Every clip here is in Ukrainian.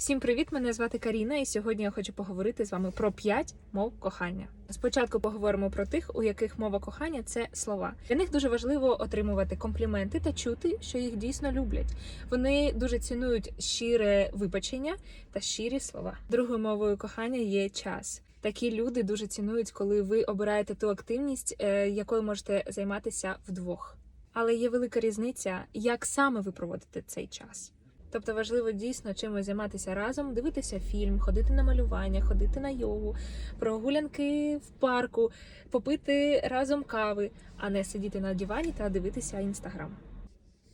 Всім привіт! Мене звати Каріна, і сьогодні я хочу поговорити з вами про 5 мов кохання. Спочатку поговоримо про тих, у яких мова кохання це слова. Для них дуже важливо отримувати компліменти та чути, що їх дійсно люблять. Вони дуже цінують щире вибачення та щирі слова. Другою мовою кохання є час. Такі люди дуже цінують, коли ви обираєте ту активність, е, якою можете займатися вдвох. Але є велика різниця, як саме ви проводите цей час. Тобто важливо дійсно чимось займатися разом, дивитися фільм, ходити на малювання, ходити на йогу, прогулянки в парку, попити разом кави, а не сидіти на дивані та дивитися інстаграм.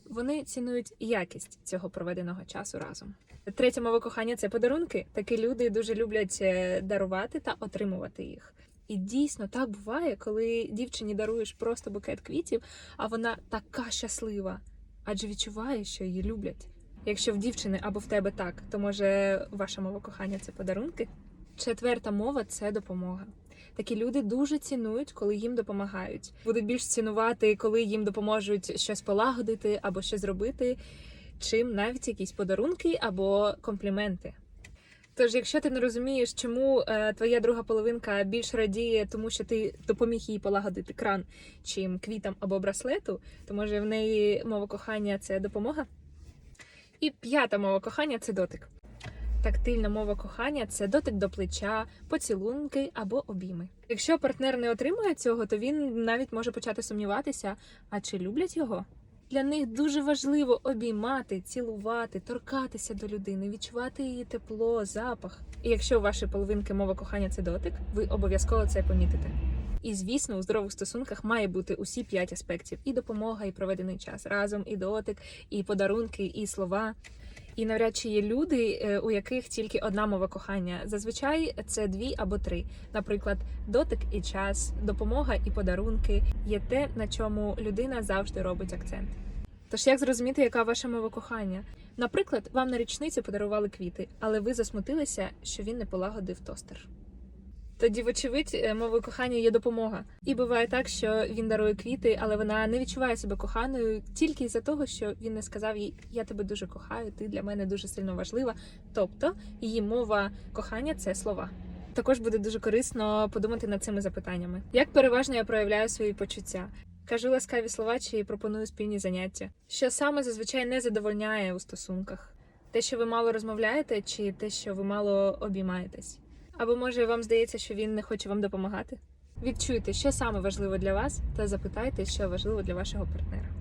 Вони цінують якість цього проведеного часу разом. Третя мова кохання це подарунки. Такі люди дуже люблять е, дарувати та отримувати їх. І дійсно так буває, коли дівчині даруєш просто букет квітів, а вона така щаслива, адже відчуває, що її люблять. Якщо в дівчини або в тебе так, то може ваша мова кохання це подарунки. Четверта мова це допомога. Такі люди дуже цінують, коли їм допомагають. Будуть більш цінувати, коли їм допоможуть щось полагодити або щось зробити, чим навіть якісь подарунки або компліменти. Тож, якщо ти не розумієш, чому е, твоя друга половинка більш радіє, тому що ти допоміг їй полагодити кран, чим квітам або браслету, то може в неї мова кохання це допомога? І п'ята мова кохання це дотик. Тактильна мова кохання це дотик до плеча, поцілунки або обійми. Якщо партнер не отримує цього, то він навіть може почати сумніватися, а чи люблять його? Для них дуже важливо обіймати, цілувати, торкатися до людини, відчувати її тепло, запах. І якщо у вашої половинки мова кохання це дотик, ви обов'язково це помітите. І звісно, у здорових стосунках має бути усі п'ять аспектів: і допомога, і проведений час разом, і дотик, і подарунки, і слова. І навряд чи є люди, е, у яких тільки одна мова кохання. Зазвичай це дві або три. Наприклад, дотик і час, допомога і подарунки є те, на чому людина завжди робить акцент. Тож як зрозуміти, яка ваша мова кохання? Наприклад, вам на річницю подарували квіти, але ви засмутилися, що він не полагодив тостер. Тоді, вочевидь, е, мовою кохання є допомога. І буває так, що він дарує квіти, але вона не відчуває себе коханою тільки із-за того, що він не сказав їй Я тебе дуже кохаю, ти для мене дуже сильно важлива. Тобто її мова кохання це слова. Також буде дуже корисно подумати над цими запитаннями. Як переважно я проявляю свої почуття? Кажу ласкаві слова чи пропоную спільні заняття. Що саме зазвичай не задовольняє у стосунках? Те, що ви мало розмовляєте, чи те, що ви мало обіймаєтесь? Або може вам здається, що він не хоче вам допомагати? Відчуйте, що саме важливо для вас, та запитайте, що важливо для вашого партнера.